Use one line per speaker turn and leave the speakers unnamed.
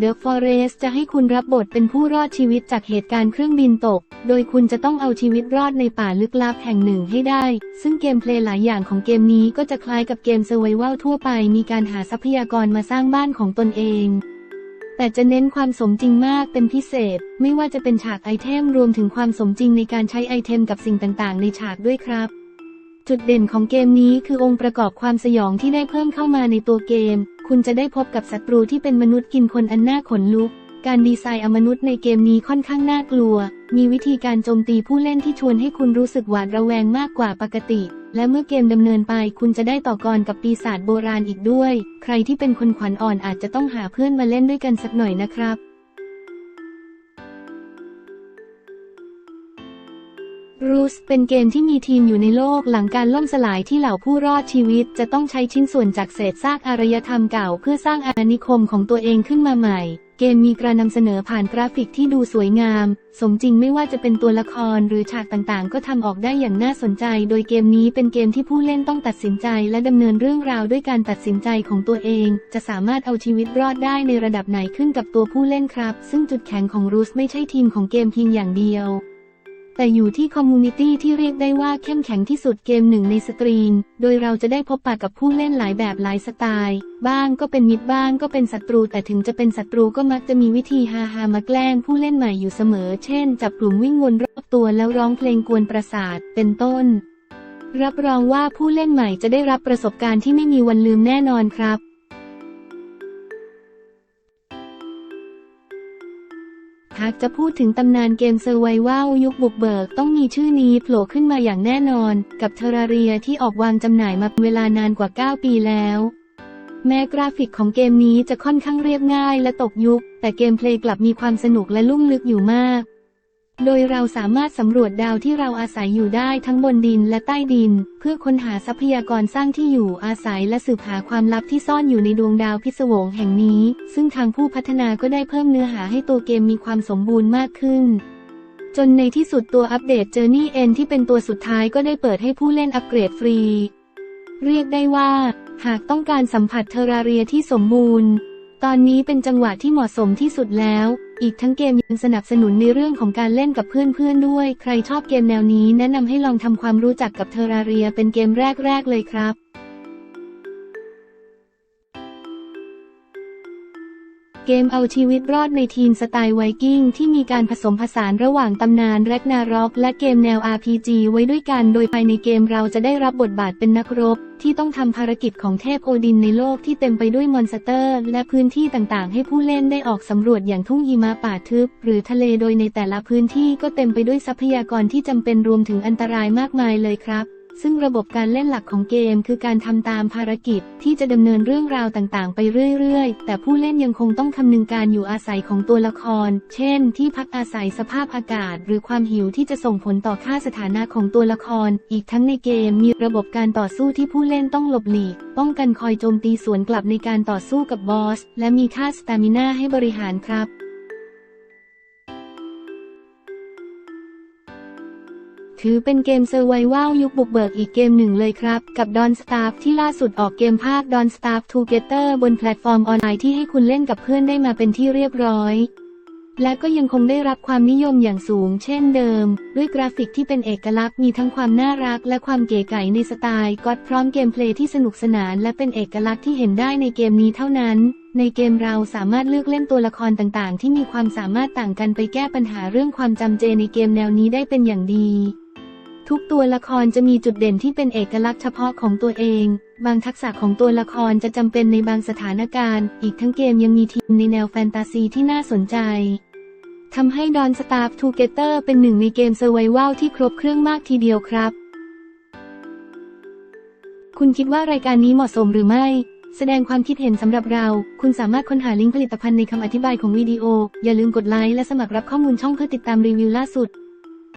The Forest จะให้คุณรับบทเป็นผู้รอดชีวิตจากเหตุการณ์เครื่องบินตก โดยคุณจะต้องเอาชีวิตรอดในป่าลึกลับแห่งหนึ่งให้ได้ ซึ่งเกมเพลย์หลายอย่างของเกมนี้ก็จะคล้ายกับเกม Survival ทั่วไป มีการหาทรัพยากรมาสร้างบ้านของตนเองแต่จะเน้นความสมจริงมากเป็นพิเศษ ไม่ว่าจะเป็นฉากไอเทมรวมถึงความสมจริงในการใช้ไอเทมกับสิ่งต่างๆ ในฉากด้วยครับ จุดเด่นของเกมนี้คือองค์ประกอบความสยองที่ได้เพิ่มเข้ามาในตัวเกม คุณจะได้พบกับศัตรูที่เป็นมนุษย์กินคนอันน่าขนลุก การดีไซน์อมนุษย์ในเกมนี้ค่อนข้างน่ากลัว มีวิธีการโจมตีผู้เล่นที่ชวนให้คุณรู้สึกหวาดระแวงมากกว่าปกติ และเมื่อเกมดำเนินไปคุณจะได้ต่อกรกับปีศาจโบราณอีกด้วย ใครที่เป็นคนขวัญอ่อนอาจจะต้องหาเพื่อนมาเล่นด้วยกันสักหน่อยนะครับ รูสเป็นเกมที่มีทีมอยู่ในโลกหลังการล่มสลายที่เหล่าผู้รอดชีวิต จะต้องใช้ชิ้นส่วนจากเศษซากอารยธรรมเก่า เพื่อสร้างอาณานิคมของตัวเองขึ้นมาใหม่ เกมมีการนำเสนอผ่านกราฟิกที่ดูสวยงาม สมจริงไม่ว่าจะเป็นตัวละครหรือฉากต่างๆ ก็ทำออกได้อย่างน่าสนใจ โดยเกมนี้เป็นเกมที่ผู้เล่นต้องตัดสินใจ และดำเนินเรื่องราวด้วยการตัดสินใจของตัวเอง จะสามารถเอาชีวิตรอดได้ในระดับไหนขึ้นกับตัวผู้เล่นครับ ซึ่งจุดแข็งของรูสไม่ใช่ทีมของเกมเพียงอย่างเดียว แต่อยู่ที่คอมมูนิตี้ที่เรียกได้ว่าเข้มแข็งที่สุดเกมหนึ่งในสตรีม โดยเราจะได้พบปะกับผู้เล่นหลายแบบหลายสไตล์ บ้างก็เป็นมิตรบ้างก็เป็นศัตรู แต่ถึงจะเป็นศัตรูก็มักจะมีวิธีฮาฮามาแกล้งผู้เล่นใหม่อยู่เสมอ เช่น จับกลุ่มวิ่งวนรอบตัวแล้วร้องเพลงกวนประสาท เป็นต้น รับรองว่าผู้เล่นใหม่จะได้รับประสบการณ์ที่ไม่มีวันลืมแน่นอนครับ หากจะพูดถึงตำนานเกมเซอร์ไววัลยุคบุกเบิกต้องมีชื่อนี้โผล่ขึ้นมาอย่างแน่นอน กับเทราเรียที่ออกวางจำหน่ายมาเวลานานกว่า 9 ปีแล้ว แม้กราฟิกของเกมนี้จะค่อนข้างเรียบง่ายและตกยุค แต่เกมเพลย์กลับมีความสนุกและลุ่มลึกอยู่มาก โดยเราสามารถสำรวจดาวที่เราอาศัยอยู่ได้ทั้งบนดินและใต้ดิน เพื่อค้นหาทรัพยากรสร้างที่อยู่อาศัยและสืบหาความลับที่ซ่อนอยู่ในดวงดาวพิศวงแห่งนี้ ซึ่งทางผู้พัฒนาก็ได้เพิ่มเนื้อหาให้ตัวเกมมีความสมบูรณ์มากขึ้น จนในที่สุดตัวอัปเดต Journey End ที่เป็นตัวสุดท้ายก็ได้เปิดให้ผู้เล่นอัปเกรดฟรี เรียกได้ว่า หากต้องการสัมผัสเทอราเรียที่สมบูรณ์ ตอนนี้เป็นจังหวะที่เหมาะสมที่สุดแล้ว อีกทั้งเกมยังสนับสนุนในเรื่องของการเล่นกับเพื่อนๆด้วย ใครชอบเกมแนวนี้แนะนำให้ลองทำความรู้จักกับเทอราเรียเป็นเกมแรกๆเลยครับ เกมเอาชีวิตรอดในทีมสไตล์ไวกิ้งที่มีการผสมผสานระหว่างตำนานแร็กนาร็อกและเกมแนว RPG ไว้ด้วยกันโดยภายในเกมเราจะได้รับบทบาทเป็นนักรบ ที่ต้องทำภารกิจของเทพโอดินในโลกที่เต็มไปด้วยมอนสเตอร์ และพื้นที่ต่างๆ ให้ผู้เล่นได้ออกสำรวจอย่างทุ่งหิมะป่าทึบ หรือทะเลโดยในแต่ละพื้นที่ก็เต็มไปด้วยทรัพยากรที่จำเป็นรวมถึงอันตรายมากมายเลยครับ ซึ่งระบบการเล่นหลักของเกมคือการทำตามภารกิจที่จะดำเนินเรื่องราวต่างๆ ไปเรื่อยๆ แต่ผู้เล่นยังคงต้องคำนึงการอยู่อาศัยของตัวละคร เช่น ที่พักอาศัยสภาพอากาศ หรือความหิวที่จะส่งผลต่อค่าสถานะของตัวละคร อีกทั้งในเกมมีระบบการต่อสู้ที่ผู้เล่นต้องหลบหลีก ป้องกันคอยโจมตีสวนกลับในการต่อสู้กับบอส และมีค่าสตามิน่าให้บริหารครับ ถือเป็นเกมเซอร์ไววัลยุคบุกเบิกอีกเกมหนึ่งเลยครับ กับ Don Starve ที่ล่าสุดออกเกมภาค Don Starve Together บนแพลตฟอร์มออนไลน์ที่ให้คุณเล่นกับเพื่อนได้มาเป็นที่เรียบร้อย และก็ยังคงได้รับความนิยมอย่างสูงเช่นเดิม ด้วยกราฟิกที่เป็นเอกลักษณ์มีทั้งความน่ารักและความเก๋ไก๋ในสไตล์ก็อดพร้อมเกมเพลย์ที่สนุกสนานและเป็นเอกลักษณ์ที่เห็นได้ในเกมนี้เท่านั้นในเกมเราสามารถเลือกเล่นตัวละครต่างๆ ที่มีความสามารถต่างกันไปแก้ปัญหาเรื่องความจำเจในเกมแนวนี้ได้เป็นอย่างดี ทุกตัวละครจะมีจุดเด่นที่เป็นเอกลักษณ์เฉพาะของตัวเอง บางทักษะของตัวละครจะจำเป็นในบางสถานการณ์ อีกทั้งเกมยังมีทีมในแนวแฟนตาซีที่น่าสนใจทำให้ Don Starve Together เป็นหนึ่งในเกมเซอร์ไววัลที่ครบเครื่องมากทีเดียวครับ คุณคิดว่ารายการนี้เหมาะสมหรือไม่ แสดงความคิดเห็นสำหรับเรา คุณสามารถค้นหาลิงก์ผลิตภัณฑ์ในคำอธิบายของวิดีโอ อย่าลืมกดไลค์และสมัครรับข้อมูลช่องเพื่อติดตามรีวิวล่าสุด